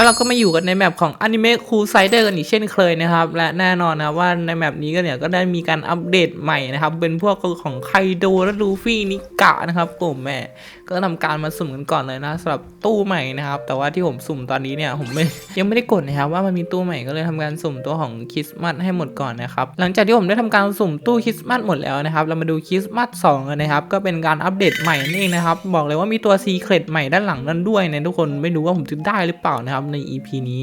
แล้วเราก็มาอยู่กันในแมปของอนิเมะคูไซเดอร์กันอีกเช่นเคยนะครับ และแน่นอนนะว่าในแมปนี้ก็เนี่ยก็ได้มีการอัปเดตใหม่นะครับ เป็นพวกของไคโดและลูฟี่นิกะนะครับกลุ่มแม่ ก็ทำการมาสุ่มกันก่อนเลยนะสำหรับตู้ใหม่นะครับ แต่ว่าที่ผมสุ่มตอนนี้เนี่ยผมไม่ยังไม่ได้กดนะครับว่ามันมีตู้ใหม่ก็เลยทำการสุ่มตัวของคริสต์มาสให้หมดก่อนนะครับหลังจากที่ผมได้ทำการสุ่มตู้คริสต์มาสหมดแล้วนะครับเรามาดูคริสต์มาส2กันนะครับก็เป็นการอัปเดตใหม่นั่นเองนะครับบอกเลยว่ามีตัวซีเครตใหม่ด้านหลังนั้นด้วยนะทุกคนไม่รู้ว่าผมจะได้หรือเปล่านะครับใน EP นี้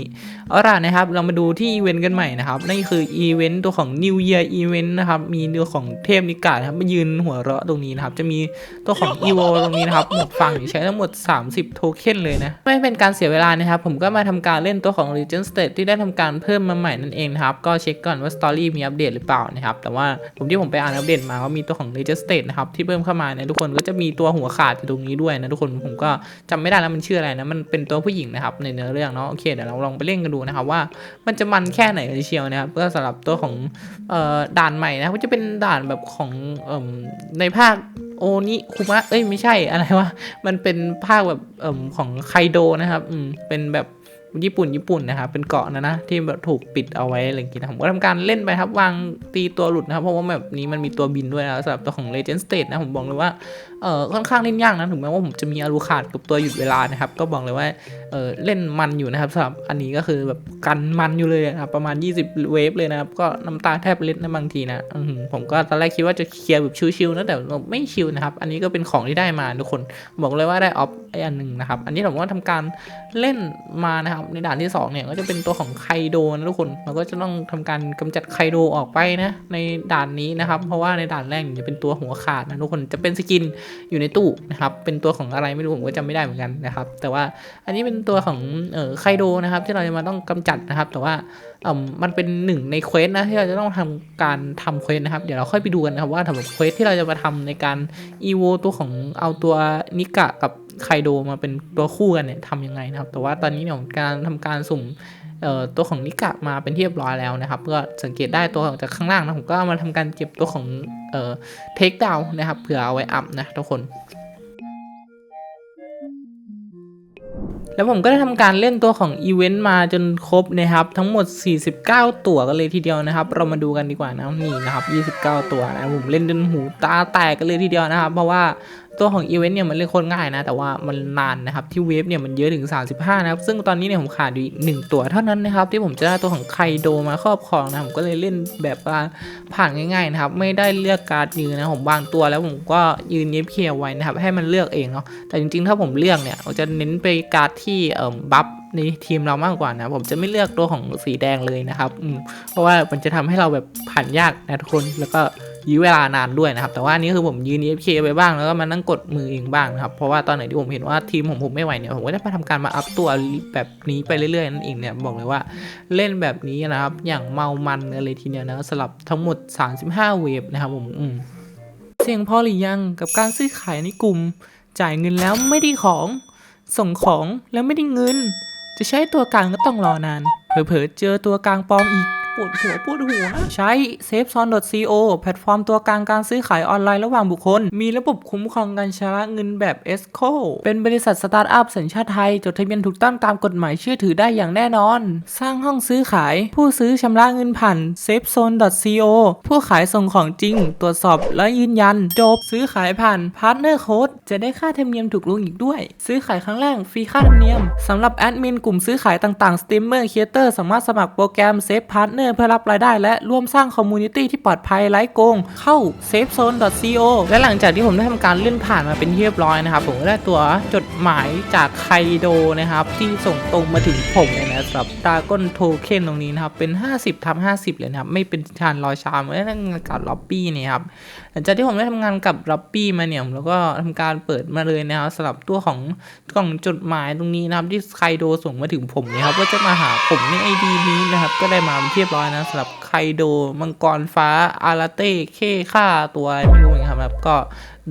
เอาล่ะนะครับเรามาดูที่อีเวนต์กันใหม่นะครับนั่นคืออีเวนต์ตัวของ New Year Event นะครับมีตัวของเทพนิกาครับมายืนหัวเราะตรงนี้นะครับจะมีตัวของ e v o ตรงนี้นะครับหมวกฟังใช้ทั้งหมด 30 โทเค็นเลยนะ ไม่เป็นการเสียเวลานะครับ ผมก็มาทำการเล่นตัวของ Legend State ที่ได้ทำการเพิ่มมาใหม่นั่นเองนะครับ ก็เช็คก่อนว่า Story มีอัปเดตหรือเปล่านะครับ แต่ว่าผมที่ผมไปอ่านอัปเดตมาก็มีตัวของ Legend State นะครับที่เพิ่มเข้ามาเนี่ยทุกคนก็จะมีตัวหัวขาดอยู่ตรงนี้ด้วยนะทุกคนผมก็จำไม่ได้แล้วมันชื่ออะไรนะมันเป็นตัวผู้หญิงนะครับในเนื้อเรื่องเนาะโอเคเดี๋ยวเราลองไปเล่นกันดูนะครับว่ามันจะมันแค่ไหนกันเชียวนะครับก็สำหรับตัวของเอ่อด่านใหม่นะก็จะเป็นด่านแบบของเอ่มในภาคโอนิคุมะเอ้ยไม่ใช่อะไรวะมันเป็นภาคแบบอของไคโดนะครับอืมเป็นแบบญี่ปุ่นญี่ปุ่นนะครับเป็นเกาะนะนะที่แบบถูกปิดเอาไว้อะไรอย่างเงี้ยนะผมก็ทำการเล่นไปครับวางตีตัวหลุดนะครับเพราะว่าแบบนี้มันมีตัวบินด้วยนะสำหรับตัวของ Legend State นะผมบอกเลยว่าเออค่อนข้างเล่นยากนะถึงแม้ว่าผมจะมีอารูขาดกับตัวหยุดเวลานะครับ ก็บอกเลยว่าเออเล่นมันอยู่นะครับสำหรับอันนี้ก็คือแบบกันมันอยู่เลยนะครับประมาณ 20 เวฟเลยนะครับ ก็น้ำตาแทบเล็ดนะบางทีนะผมก็ตอนแรกคิดว่าจะเคลียร์แบบชิวๆนะแต่ไม่ชิวนะครับ อันนี้ก็เป็นของที่ได้มาทุกคนบอกเลยว่าได้ออฟไออันหนึ่งนะครับอันนี้ผมว่าทำการเล่นมานะครับในด่านที่สองเนี่ยก็จะเป็นตัวของไคโดนะทุกคนเราก็จะต้องทำการกำจัดไคโดออกไปนะในด่านนี้นะครับ เพราะว่าในด่านแรกจะเป็นตัวหัวขาดนะทุกคนจะเป็นสกินอยู่ในตู้นะครับ เป็นตัวของอะไรไม่รู้ผมก็จำไม่ได้เหมือนกันนะครับ แต่ว่าอันนี้เป็นตัวของเอ่อไคโดนะครับ ที่เราจะมาต้องกำจัดนะครับ แต่ว่าเอ่อมันเป็นหนึ่งในเควสนะที่เราจะต้องทำการทำเควสนะครับ เดี๋ยวเราค่อยไปดูกันนะครับว่าสำหรับเควสที่เราจะมาทำในการอีโวตัวของเอาตัวนิกะกับไคโดมาเป็นตัวคู่กันเนี่ยทำยังไงนะครับ แต่ว่าตอนนี้เนี่ยผมการทำการสุ่ม ตัวของนิกะมาเป็นที่เรียบร้อยแล้วนะครับก็สังเกตได้ตัวจากข้างล่างนะผมก็เอามาทำการเก็บตัวของเอ่อเทคดาวนะครับเผื่อเอาไว้อัพนะทุกคนแล้วผมก็ได้ทำการเล่นตัวของอีเวนต์มาจนครบนะครับ ทั้งหมด 49 ตัวกันเลยทีเดียวนะครับ เรามาดูกันดีกว่านะนี่นะครับ 29 ตัวนะผมเล่นจนหูตาแตกกันเลยทีเดียวนะครับ เพราะว่า ตัวของอีเวนต์เนี่ยมันเล่นโคนง่ายนะ แต่ว่ามันนานนะครับ ที่เวฟเนี่ยมันเยอะถึง 35 นะครับ ซึ่งตอนนี้เนี่ยผมขาดอยู่หนึ่งตัวเท่านั้นนะครับ ที่ผมจะได้ตัวของไคโดมาครอบครองนะผมก็เลยเล่นแบบว่าผ่านง่ายๆนะครับ ไม่ได้เลือกการ์ดยืนนะผมวางตัวแล้วผมก็ยืนเย็บเคียไว้นะครับ ให้มันเลือกเองเนาะแต่จริงๆ ถ้าผมเลือกเนี่ยผมจะเน้นไปการ์ดที่เอ่อบัฟในทีมเรามากกว่านะ ผมจะไม่เลือกตัวของสีแดงเลยนะครับเพราะว่ามันจะทำให้เราแบบผ่านยากนะทุกคนแล้วก็ ยื้อเวลานานด้วยนะครับ แต่ว่านี้คือผมยืน FK ไปบ้างแล้วก็มานั่งกดมือเองบ้างนะครับ เพราะว่าตอนไหนที่ผมเห็นว่าทีมของผมไม่ไหวเนี่ย ผมก็ได้มาทำการมาอัพตัวแบบนี้ไปเรื่อยๆนั่นเองเนี่ย บอกเลยว่าเล่นแบบนี้นะครับ อย่างเมามันกันเลยทีเดียนะสลับทั้งหมด 35 เวฟนะครับผมอืมเสียงพอหรือยังกับการซื้อขายในกลุ่ม จ่ายเงินแล้วไม่ได้ของส่งของแล้วไม่ได้เงิน จะใช้ตัวกลางก็ต้องรอนาน เผลอๆเจอตัวกลางปลอมอีก ปวดหัวปวดหัว ใช้ safezone.co แพลตฟอร์มตัวกลางการซื้อขายออนไลน์ระหว่างบุคคล มีระบบคุ้มครองการชำระเงินแบบ ESCO เป็นบริษัทสตาร์ทอัพสัญชาติไทย จดทะเบียนถูกต้องตามกฎหมายเชื่อถือได้อย่างแน่นอน สร้างห้องซื้อขาย ผู้ซื้อชำระเงินผ่าน safezone.co ผู้ขายส่งของจริง ตรวจสอบและยืนยัน จบซื้อขายผ่าน Partner Code จะได้ค่าธรรมเนียมถูกลงอีกด้วย ซื้อขายครั้งแรกฟรีค่าธรรมเนียมสำหรับแอดมินกลุ่มซื้อขายต่างๆสตรีมเมอร์ครีเอเตอร์สามารถสมัครโปรแกรม Safe Partner เพื่อรับรายได้และร่วมสร้างคอมมูนิตี้ที่ปลอดภัยไร้โกง เข้า safezone.co และหลังจากที่ผมได้ทำการเลื่อนผ่านมาเป็นที่เรียบร้อยนะครับ ผมก็ได้ตัวจดหมายจากไคโดนะครับ ที่ส่งตรงมาถึงผมเลยนะสำหรับดาก้อนโทเค็นตรงนี้นะครับ เป็น 50ทับ50 เลยนะครับ ไม่เป็นชานรอยชามไม่ได้งานกับล็อบบี้นี่ครับ ลังจากที่ผมได้ทำงานกับรับปี้มาเนี่ยผมแล้วก็ทำการเปิดมาเลยนะครับสำหรับตัวของกล่องจดหมายตรงนี้นะครับที่ไคโดส่งมาถึงผมนะครับว่าจะมาหาผมในไอดีนี้นะครับก็ได้มาเป็นที่เรียบร้อยนะสำหรับไคโด มังกรฟ้า อาราเต้เคฆ่าตัวอะไรไม่รู้เหมือนกันครับ ก็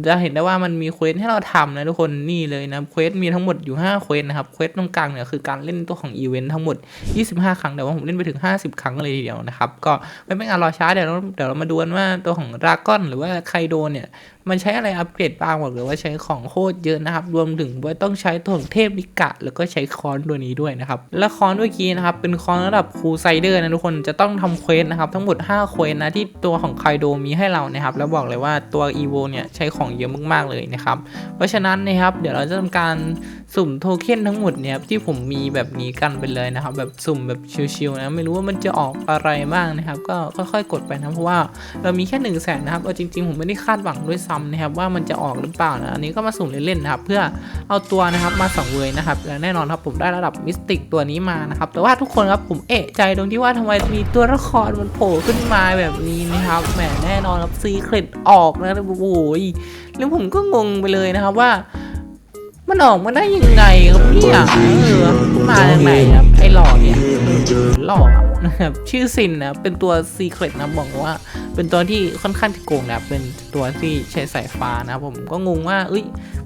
จะเห็นได้ว่ามันมีเควสให้เราทำนะทุกคนนี่เลยนะเควสมีทั้งหมดอยู่ 5 เควสนะครับเควสตรงกลางเนี่ยคือการเล่นตัวของอีเวนต์ทั้งหมด 25 ครั้งแต่ว่าผมเล่นไปถึง 50 ครั้งเลยทีเดียวนะครับ ก็ไม่เป็นการรอช้าเดี๋ยวเราเดี๋ยวเรามาดูกันว่าตัวของดราก้อนหรือว่าไคโดเนี่ย มันใช้อะไรอัปเกรดบ้างบอกเลยว่าใช้ของโคตรเยอะนะครับ รวมถึงว่าต้องใช้ตัวของเทพนิกะ แล้วก็ใช้คอนตัวนี้ด้วยนะครับ และคอนเมื่อกี้นะครับ เป็นคอนระดับครูไซเดอร์นะทุกคนจะต้องทำเควสนะครับ ทั้งหมด 5 เควสนะที่ตัวของไคโดมีให้เรานะครับ แล้วบอกเลยว่าตัวอีโวเนี่ยใช้ของเยอะมากๆเลยนะครับ เพราะฉะนั้นนะครับเดี๋ยวเราจะทำการสุ่มโทเค็นทั้งหมดเนี่ยที่ผมมีแบบนี้กันไปเลยนะครับ แบบสุ่มแบบชิวๆนะไม่รู้ว่ามันจะออกอะไรบ้างนะครับ ก็ค่อยๆ กดไปนะเพราะว่าเรามีแค่1นึ่งแสนนะครับเอาจริง ๆ ผมไม่ได้คาดหวังด้วยซ้ำนะครับว่ามันจะออกหรือเปล่านะอันนี้ก็มาสุ่มเล่นๆนะครับเพื่อเอาตัวนะครับมาสังเวยนะครับและแน่นอนครับผมได้ระดับมิสติกตัวนี้มานะครับแต่ว่าทุกคนครับผมเอะใจตรงที่ว่าทำไมมีตัวละครมันโผล่ขึ้นมาแบบนี้นะครับแหมแน่นอนครับซีเครตออกนะโอ้โหแล้วผมก็งงไปเลยนะครับว่ามันออกมาได้ยังไงครับเนี่ยเออมาจากไหนครับไอ้หล่อเนี่ยหล่อ นะครับชื่อซินนะเป็นตัวซีเครตนะบอกว่า เป็นตัวที่ค่อนข้างที่โกงนะเป็นตัวที่ใช้สายฟ้านะผมก็งงว่าเอ้ย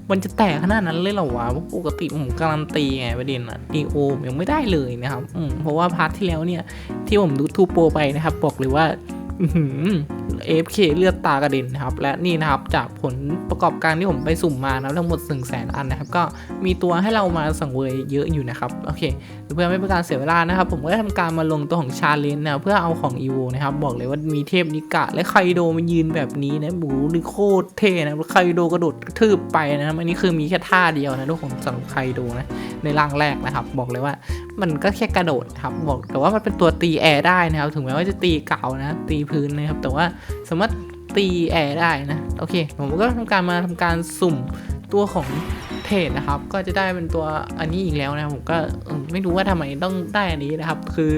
มันจะแตกขนาดนั้นเลยเหรอวะปกติผมการันตีไงประเด็นอะดีโอยังไม่ได้เลยนะครับเพราะว่าพาร์ทที่แล้วเนี่ยที่ผมดูทูโปรไปนะครับบอกเลยว่า เอฟเคเลือดตากระเด็นนะครับ และนี่นะครับจากผลประกอบการที่ผมไปสุ่มมานะทั้งหมด1 0 0 0 0แสนอันนะครับ ก็มีตัวให้เรามาสังเวยเยอะอยู่นะครับ โอเค เพื่อไม่เป็นการเสียเวลานะครับ ผมก็ได้ทำการมาลงตัวของชาเลนจ์นะเพื่อเอาของอีโวนะครับ บอกเลยว่ามีเทพนิกะและไคโดมายืนแบบนี้นะบูนี่โคตรเท่นะไคโดกระโดดทืบไปนะครับอันนี้คือมีแค่ท่าเดียวนะทุกคนสำหรับไคโดนะในร่างแรกนะครับ บอกเลยว่ามันก็แค่กระโดดครับบอกแต่ว่ามันเป็นตัวตีแอร์ได้นะครับ ถึงแม้ว่าจะตีเก่านะตีพื้นนะครับ แต่ว่าสามารถตีแอร์ได้นะ โอเค ผมก็ทำการมาทำการสุ่มตัวของเทรดนะครับ ก็จะได้เป็นตัวอันนี้อีกแล้วนะ ผมก็ไม่รู้ว่าทำไมต้องได้อันนี้นะครับ คือ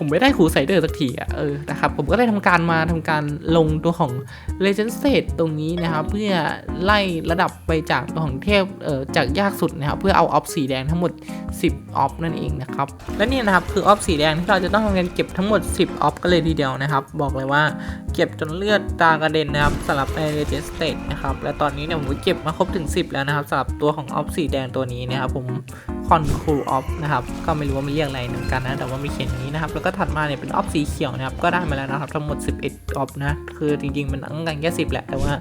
ผมไม่ได้คูไซเดอร์สักทีอะเออนะครับผมก็เลยทำการมาทำการลงตัวของ Legend State ตรงนี้นะครับ เพื่อไล่ระดับไปจากตัวของเทพเอ่อจากยากสุดนะครับ เพื่อเอาออฟสีแดงทั้งหมด 10ออฟนั่นเองนะครับ และนี่นะครับคือออฟสีแดงที่เราจะต้องทำการเก็บทั้งหมด 10ออฟกันเลยทีเดียวนะครับ บอกเลยว่าเก็บจนเลือดตากระเด็นนะครับสำหรับใน Legend State นะครับและตอนนี้เนี่ยผมก็เก็บมาครบถึง 10 แล้วนะครับสำหรับตัวของออฟสีแดงตัวนี้นะครับผมคอนคูลออฟนะครับก็ไม่รู้ว่ามันเรียกอะไรเหมือนกันนะแต่ว่ามีเขียนอย่างนี้นะครับแล้วก็ถัดมาเนี่ยเป็นออฟสีเขียวนะครับ ก็ได้มาแล้วนะครับ ทั้งหมด 11ออฟนะ คือจริงๆ มันต้องการแค่10 แหละ แต่ว่า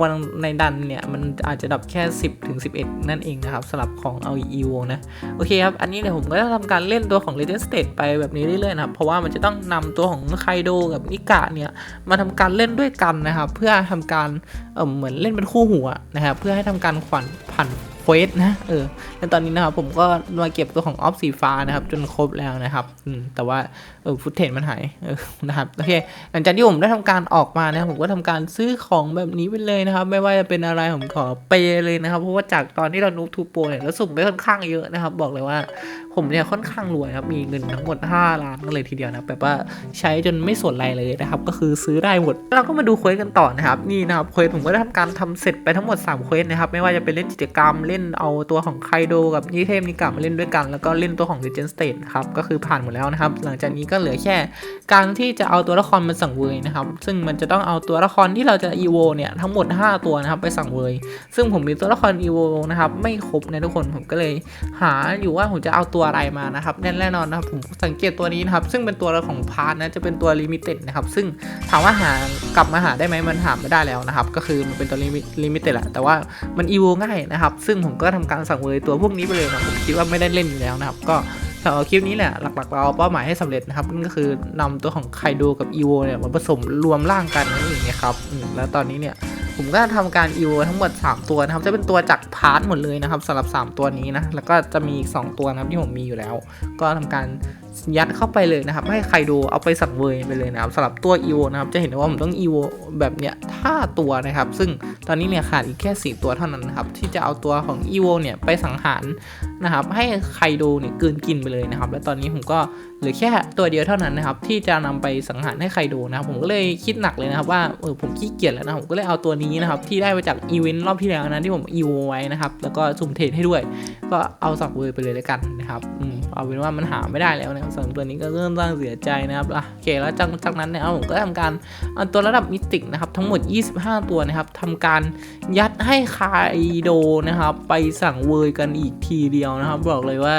วันในดันเนี่ย มันอาจจะดับแค่ 10 ถึง 11 นั่นเองนะครับสำหรับของเอาอีโวนะ โอเคครับ อันนี้เนี่ยผมก็จะทำการเล่นตัวของ Legend State ไปแบบนี้เรื่อยๆนะครับ เพราะว่ามันจะต้องนำตัวของไคโดกับนิกะเนี่ย มาทำการเล่นด้วยกันนะครับ เพื่อทำการเออเหมือนเล่นเป็นคู่หัวนะครับ เพื่อให้ทำการขวัญผ่าน เฟสนะเออแล้วตอนนี้นะครับผมก็มาเก็บตัวของออฟสีฟ้านะครับ จนครบแล้วนะครับอืมแต่ว่าเออฟุตเทนมันหายเออนะครับโอเคหลังจากที่ผมได้ทำการออกมานะครับผมก็ทำการซื้อของแบบนี้ไปเลยนะครับ ไม่ว่าจะเป็นอะไรผมขอเปย์เลยนะครับ เพราะว่าจากตอนที่เรานูบทูโปรเนี่ยแล้วสุ่มไปค่อนข้างเยอะนะครับ บอกเลยว่า ผมเนี่ยค่อนข้างรวยครับ มีเงินทั้งหมด 5 ล้านเลยทีเดียวนะ แบบว่าใช้จนไม่สนอะไรเลยนะครับ ก็คือซื้อได้หมด เราก็มาดูเควสกันต่อนะครับ นี่นะครับ เควสผมก็ได้ทำการทำเสร็จไปทั้งหมด 3 เควสนะครับ ไม่ว่าจะเป็นเล่นกิจกรรม เล่นเอาตัวของไคโดกับนิเทพนิกะมาเล่นด้วยกัน แล้วก็เล่นตัวของ Legend State นะครับ ก็คือผ่านหมดแล้วนะครับ หลังจากนี้ก็เหลือแค่ การที่จะเอาตัวละครมาสั่งเวยนะครับ ซึ่งมันจะต้องเอาตัวละครที่เราจะ EVO เนี่ยทั้งหมด 5 ตัวนะครับไปสั่งเวย ซึ่งผมมีตัวละคร EVO นะครับไม่ครบนะทุกคน ผมก็เลยหาอยู่ว่าผมจะเอาตัวอะไรมานะครับแน่นอนนะครับผมสังเกตตัวนี้นะครับซึ่งเป็นตัวของพาร์ทนะจะเป็นตัวลิมิเต็ดนะครับซึ่งถามว่าหากลับมาหาได้ไหมมันหาไม่ได้แล้วนะครับก็คือมันเป็นตัวลิมิเต็ดแหละแต่ว่ามัน EVO ง่ายนะครับซึ่งผมก็ทำการสั่งเวยตัวพวกนี้ไปเลยนะผมคิดว่าไม่ได้เล่นอยู่แล้วนะครับก็สำหรับคลิปนี้แหละหลักๆ เราเป้าหมายให้สำเร็จนะครับนั่นก็คือนำตัวของไคโดกับอีโวเนี่ยมาผสมรวมร่างกันนั่นเองนะครับแล้วตอนนี้เนี่ย ผมก็ทำการอิวทั้งหมด 3 ตัวนะครับ จะเป็นตัวจากพาร์ทหมดเลยนะครับสำหรับ 3 ตัวนี้นะ แล้วก็จะมีอีก 2 ตัวนะครับที่ผมมีอยู่แล้ว ก็ทำการ ยัดเข้าไปเลยนะครับ ให้ไคโดเอาไปสังเวยไปเลยนะครับสำหรับตัวอีโวนะครับ จะเห็นว่าผมต้องอีโวแบบเนี้ยท่าตัวนะครับ ซึ่งตอนนี้เนี่ยขาดอีกแค่ 4 ตัวเท่านั้นนะครับ ที่จะเอาตัวของอีโวเนี่ยไปสังหารนะครับ ให้ไคโดเนี่ยกืนกินไปเลยนะครับ และตอนนี้ผมก็เหลือแค่ตัวเดียวเท่านั้นนะครับ ที่จะนำไปสังหารให้ไคโดนะครับ ผมก็เลยคิดหนักเลยนะครับว่าเออผมขี้เกียจแล้วนะผมก็เลยเอาตัวนี้นะครับที่ได้มาจากอีเวนต์รอบที่แล้วนะที่ผมอีโวไว้นะครับแล้วก็สุ่มเทรดให้ด้วย ก็เอาสับเวยไปเลยแล้วกันนะครับอืมเอาเป็นว่ามันหาไม่ได้แล้วนะสองตัวนี้ก็เริ่มสร้างเสียใจนะครับอะโอเคแล้วจากจากนั้นเนี่ยผมก็ทำการเอาตัวระดับมิติกนะครับทั้งหมด 25 ตัวนะครับทำการยัดให้คาไคโดนะครับไปสั่งเวยกันอีกทีเดียวนะครับ บอกเลยว่า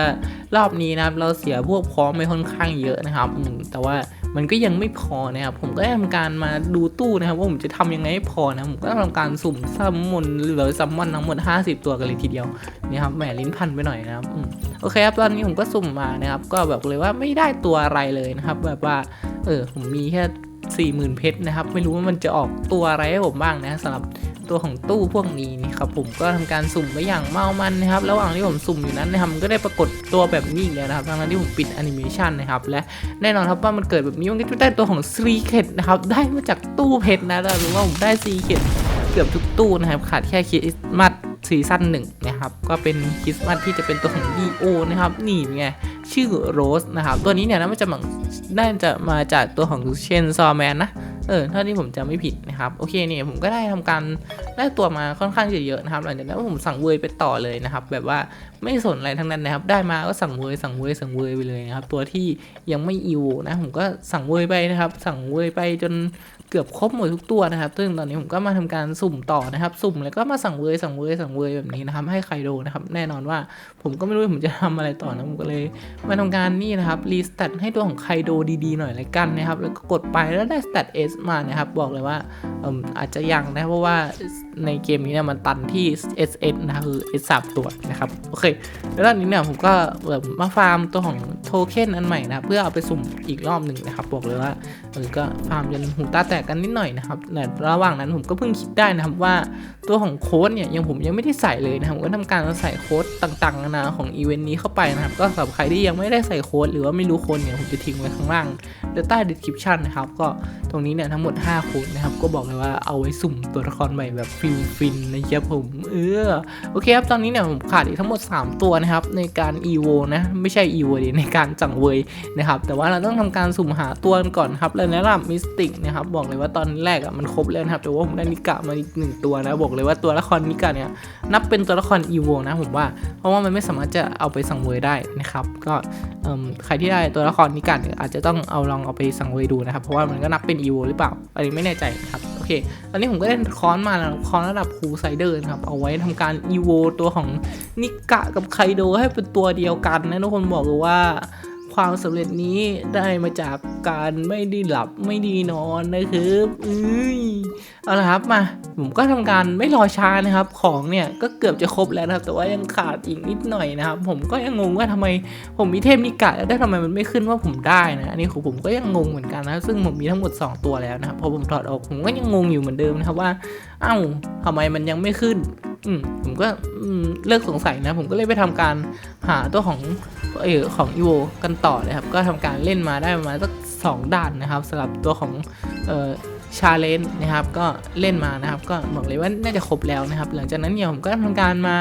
รอบนี้นะครับเราเสียพวกพร้อมไปค่อนข้างเยอะนะครับแต่ว่า มันก็ยังไม่พอนะครับผมก็ทำการมาดูตู้นะครับว่าผมจะทำยังไงให้พอนะผมก็ทำการสุ่มซัมมอนหรือซัมมอนทั้งหมด 50 ตัวกันเลยทีเดียวนี่ครับแหมลิ้นพันไปหน่อยนะครับอโอเคครับตอนนี้ผมก็สุ่มมานะครับ ก็แบบเลยว่าไม่ได้ตัวอะไรเลยนะครับ แบบว่าเออผมมีแค่ 40,000 เพชรนะครับ ไม่รู้ว่ามันจะออกตัวอะไรให้ผมบ้างนะสำหรับตัวของตู้พวกนี้นี่ครับผมก็ทำการสุ่มไปอย่างเมามันนะครับระหว่างที่ผมสุ่มอยู่นั้นนะครับมันก็ได้ปรากฏตัวแบบนี้อีกแล้วนะครับทั้งนั้นที่ผมปิดแอนิเมชันนะครับและแน่นอนครับว่ามันเกิดแบบนี้มันก็จะได้ตัวของซีเคดนะครับได้มาจากตู้เพชรนะแล้วหรือว่าผมได้ซีเคดเกือบทุกตู้นะครับขาดแค่คริสต์มาสซีซั่นหนึ่งนะครับก็เป็นคริสต์มาสที่จะเป็นตัวของดีโอนะครับนี่ไง ชื่อโรสนะครับตัวนี้เนี่ยนะมันจะมาน่าจะมาจากตัวของเชนซอแมนนะเออถ้าที่ผมจำไม่ผิดนะครับโอเคเนี่ยผมก็ได้ทำการได้ตัวมาค่อนข้างจะเยอะนะครับหลังจากนั้นผมสั่งเวยไปต่อเลยนะครับ แบบว่าไม่สนอะไรทั้งนั้นนะครับ ได้มาก็สั่งเวยสั่งเวยสั่งเวยไปเลยนะครับ ตัวที่ยังไม่อีโวนะผมก็สั่งเวยไปนะครับ สั่งเวยไปจน เกือบครบหมดทุกตัวนะครับ ซึ่งตอนนี้ผมก็มาทำการสุ่มต่อนะครับ สุ่มแล้วก็มาสั่งเวยสั่งเวยสั่งเวยแบบนี้นะครับ ให้ใครโดนะครับ แน่นอนว่าผมก็ไม่รู้ว่าผมจะทำอะไรต่อนะผมก็เลย มาทำการนี่นะครับรีสแตทให้ตัวของไคโดดีๆหน่อยละกันนะครับ แล้วก็กดไปแล้วได้สแตท S มานะครับ บอกเลยว่าเอิ่มอาจจะยังนะเพราะว่าในเกมนี้เนี่ยมันตันที่ SS นะคือ S สามตัวนะครับโอเค แล้วตอนนี้เนี่ยผมก็แบบมาฟาร์มตัวของโทเค็นอันใหม่นะเพื่อเอาไปสุ่มอีกรอบหนึ่งนะครับ บอกเลยว่าเออก็ฟาร์มจนหูตาแตกกันนิดหน่อยนะครับแต่ระหว่างนั้นผมก็เพิ่งคิดได้นะครับว่าตัวของโค้ดเนี่ยยังผมยังไม่ได้ใส่เลยนะครับก็ทำการใส่โค้ดต่างๆนานาของอีเวนต์นี้เข้าไปนะครับก็สำหรับใครที่ยังไม่ได้ใส่โค้ดหรือว่าไม่รู้โค้ดเนี่ยผมจะทิ้งไว้ข้างล่างและใต้ description นะครับก็ตรงนี้เนี่ยทั้งหมด 5 โค้ดนะครับก็บอกเลยว่าเอาไว้สุ่มตัวละครใหม่แบบฟินฟินนะครับผมเออโอเคครับตอนนี้เนี่ยผมขาดอีกทั้งหมด 3 ตัวนะครับในการ EVO นะไม่ใช่ EVO ดิในการจังเวยนะครับแต่ว่าเราต้องทำการสุ่มหาตัวก่อนครับแล้วแนะนำมิสติกนะครับบอกอกเลยว่าตอนแรกอะมันครบแล้วนะครับแต่ว่าผมได้นิกะมาอีกหนึ่งตัวนะบอกเลยว่าตัวละครนิกะเนี่ยนับเป็นตัวละคร EVO นะผมว่าเพราะว่ามันไม่สามารถจะเอาไปสังเวยได้นะครับก็ใครที่ได้ตัวละครนิกันเนี่ยอาจจะต้องเอาลองเอาไปสังเวยดูนะครับเพราะว่ามันก็นับเป็นอีโวหรือเปล่าอันนี้ไม่แน่ใจนะครับโอเคตอนนี้ผมก็ได้คอนมาแล้วคอนระดับคูไซเดอร์นะครับเอาไว้ทำการอีโวตัวของนิกะกับไคโดให้เป็นตัวเดียวกันนะทุกคนบอกเลยว่า ความสำเร็จนี้ได้มาจากการไม่ได้หลับไม่ได้นอนนะครับอุ้ย เอาละครับมาผมก็ทำการไม่รอช้านะครับ ของเนี่ยก็เกือบจะครบแล้วนะครับ แต่ว่ายังขาดอีกนิดหน่อยนะครับ ผมก็ยังงงว่าทำไมผมมีเทพนิกะแล้วได้ทำไมมันไม่ขึ้นว่าผมได้นะอันนี้ของผมก็ยังงงเหมือนกันนะซึ่งผมมีทั้งหมด 2 ตัวแล้วนะครับพอผมถอดออกผมก็ยังงงอยู่เหมือนเดิมนะครับว่า เอ้าทำไมมันยังไม่ขึ้นอืมผมก็มเลิกสงสัยนะ ผมก็เลยไปทำการหาตัวของเออของอีโวกันต่อเลยครับ ก็ทำการเล่นมาได้ประมาณสักสองด่านนะครับสำหรับตัวของเอ่อ ชาเลนจ์นะครับก็เล่นมานะครับ ก็บอกเลยว่าน่าจะครบแล้วนะครับ หลังจากนั้นเนี่ยผมก็ทำการมา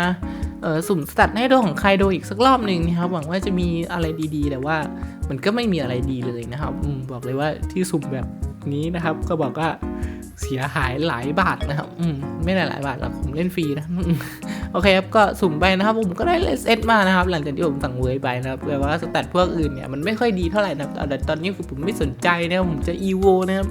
เออสุ่มสตัดให้ตัวของใคโดอีกสักรอบหนึ่งนะครับหวังว่าจะมีอะไรดีๆ แต่ว่ามันก็ไม่มีอะไรดีเลยนะครับอบอกเลยว่าที่สุ่มแบบนี้นะครับ ก็บอกว่าเสียหายหลายบาทนะครับ อืมไม่ได้หลายบาทหรอกผมเล่นฟรีนะ โอเคครับก็สุ่มไปนะครับผมก็ได้เลสเอสมานะครับหลังจากที่ผมสั่งเวยไปนะครับแปลว่าสแตทพวกอื่นเนี่ยมันไม่ค่อยดีเท่าไหร่นะครับแต่ตอนนี้คือผมไม่สนใจนะครับผมจะอีโวนะครับ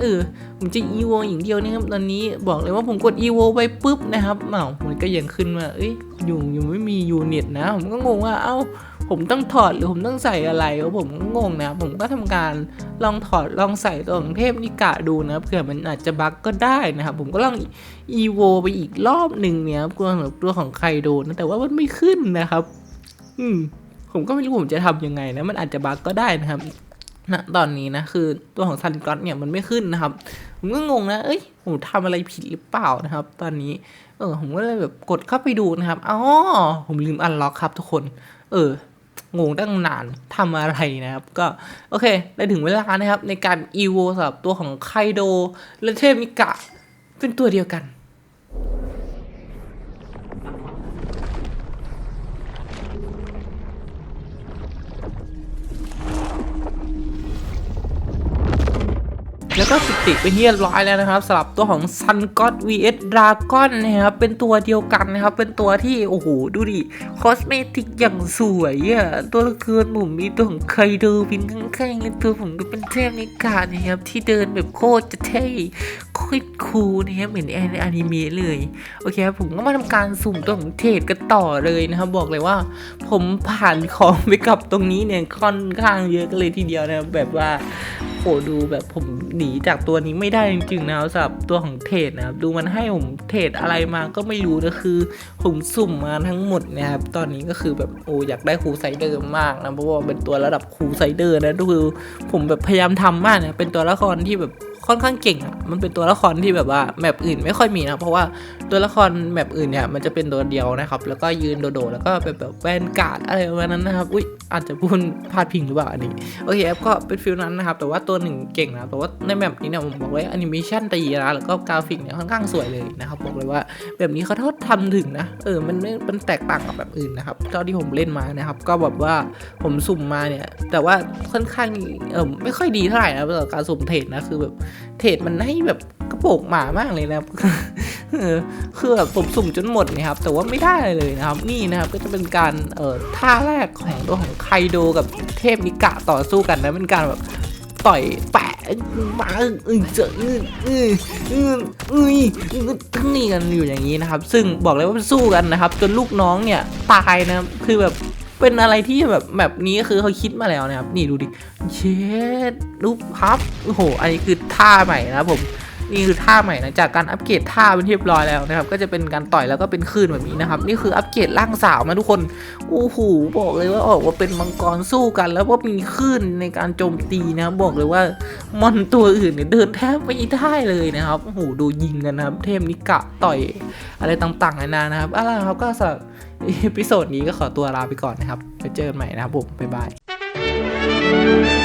เออผมจะอีโวอย่างเดียวนะครับตอนนี้บอกเลยว่าผมกดอีโวไปปุ๊บนะครับเอ้ามันก็ยังขึ้นมาเอ้ยอยู่อยู่ไม่มียูนิตนะ ผมก็งงว่าเอ้า ผมต้องถอดหรือผมต้องใส่อะไรวะผมก็งงนะผมก็ทำการลองถอดลองใส่ตัวของเทพนิกะดูนะเผื่อมันอาจจะบั๊กก็ได้นะครับผมก็ลอง EVO ไปอีกรอบหนึ่งเนี่ยครับตัวของตัวของไคโดนะแต่ว่ามันไม่ขึ้นนะครับ อืมผมก็ไม่รู้ผมจะทำยังไงนะมันอาจจะบั๊กก็ได้นะครับณตอนนี้นะคือตัวของซันก็อตเนี่ยมันไม่ขึ้นนะครับ ผมก็งงนะ เอ้ยผมทำอะไรผิดหรือเปล่านะครับ ตอนนี้เออผมก็เลยแบบกดเข้าไปดูนะครับอ๋อผมลืมอันล็อกครับทุกคน เออ งงตั้งนานทำอะไรนะครับ ก็โอเค ได้ถึงเวลานะครับ ในการอีโวสำหรับตัวของไคโดและเทมิกะเป็นตัวเดียวกัน แล้วก็ปิติไปที่เรียบร้อยแล้วนะครับสำหรับตัวของ Sun God vs Dragon นะครับเป็นตัวเดียวกันนะครับเป็นตัวที่โอ้โหดูดิคอสเมติกอย่างสวยอะตัวละครผมมีตัวของไคโดวินข้างๆและตัวผมก็เป็นเทพนิกานะครับที่เดินแบบโคตรจะเท่โคตรคูลนะครับเหมือนในอนิเมะเลยโอเคครับผมก็มาทำการสุ่มตัวของเทรดกันต่อเลยนะครับบอกเลยว่า ผมผ่านของไปกับตรงนี้เนี่ยค่อนข้างเยอะกันเลยทีเดียวนะครับแบบว่าโหดูแบบผมหนีจากตัวนี้ไม่ได้จริงๆนะครับสำหรับตัวของเทรดนะครับ ดูมันให้ผมเทรดอะไรมาก็ไม่รู้นะคือ ผมสุ่มมาทั้งหมดนะครับ ตอนนี้ก็คือแบบโอ้อยากได้ครูไซเดอร์มากนะเพราะว่าเป็นตัวระดับครูไซเดอร์นะคือผมแบบพยายามทำมากนะเป็นตัวละครที่แบบ ค่อนข้างเก่งอะมันเป็นตัวละครที่แบบว่าแมปอื่นไม่ค่อยมีนะเพราะว่าตัวละครแมปอื่นเนี่ยมันจะเป็นตัวเดียวนะครับ แล้วก็ยืนโดดๆแล้วก็เป็นแบบแวนการ์ดอะไรประมาณนั้นนะครับอุ้ยอาจจะพูดพลาดพิงหรือเปล่าอันนี้โอเคก็เป็นฟิลนั้นนะครับ แต่ว่าตัวหนึ่งเก่งนะแต่ว่าในแบบนี้เนี่ยผมบอกเลยแอนิเมชันดีนะแล้วก็กราฟิกเนี่ยค่อนข้างสวยเลยนะครับบอกเลยว่าแบบนี้เขาทำถึงนะเออมันไม่มันแตกต่างกับแบบอื่นนะครับเท่าที่ผมเล่นมานะครับ ก็แบบว่าผมสุ่มมาเนี่ย แต่ว่าค่อนข้างเออไม่ค่อยดีเท่าไหร่นะสำหรับการสุ่มเทรดนะคือแบบเทรดมันให้แบบกระโปงหมามากเลยนะครับคือแบบผมสุ่มจนหมดนะครับ แต่ว่าไม่ได้เลยนะครับ นี่นะครับก็จะเป็นการเอ่อท่าแรกของตัวของไคโดกับเทพนิกะต่อสู้กันนะเป็นการแบบต่อยแปะมาเอึ้งเจออึ้งอึ้งอึ้งอึ้งอึ้งทั้งนี้กันอยู่อย่างนี้นะครับ ซึ่งบอกเลยว่ามันสู้กันนะครับ จนลูกน้องเนี่ยตายนะครับคือแบบ เป็นอะไรที่แบบแบบนี้คือเขาคิดมาแล้วนะครับ นี่ดูดิเช็ดรูปพับโอ้โหอันนี้คือท่าใหม่นะผมนี่คือท่าใหม่นะจากการอัปเกรดท่าเป็นที่เรียบร้อยแล้วนะครับ ก็จะเป็นการต่อยแล้วก็เป็นคลื่นแบบนี้นะครับ นี่คืออัปเกรดร่างสาวนะทุกคนโอ้โหบอกเลยว่าออกว่าเป็นมังกรสู้กัน แล้วก็มีคลื่นในการโจมตีนะครับบอกเลยว่ามอนตัวอื่นเนี่ยเดินแทบไม่ได้เลยนะครับโอ้โหดูยิงกันนะครับ เทพนิกะต่อยอะไรต่างๆนานานะครับอาล่ะครับก็สำหรับ อีพิโซดนี้ก็ขอตัวลาไปก่อนนะครับ ไปเจอกันใหม่นะครับผมบ๊ายบาย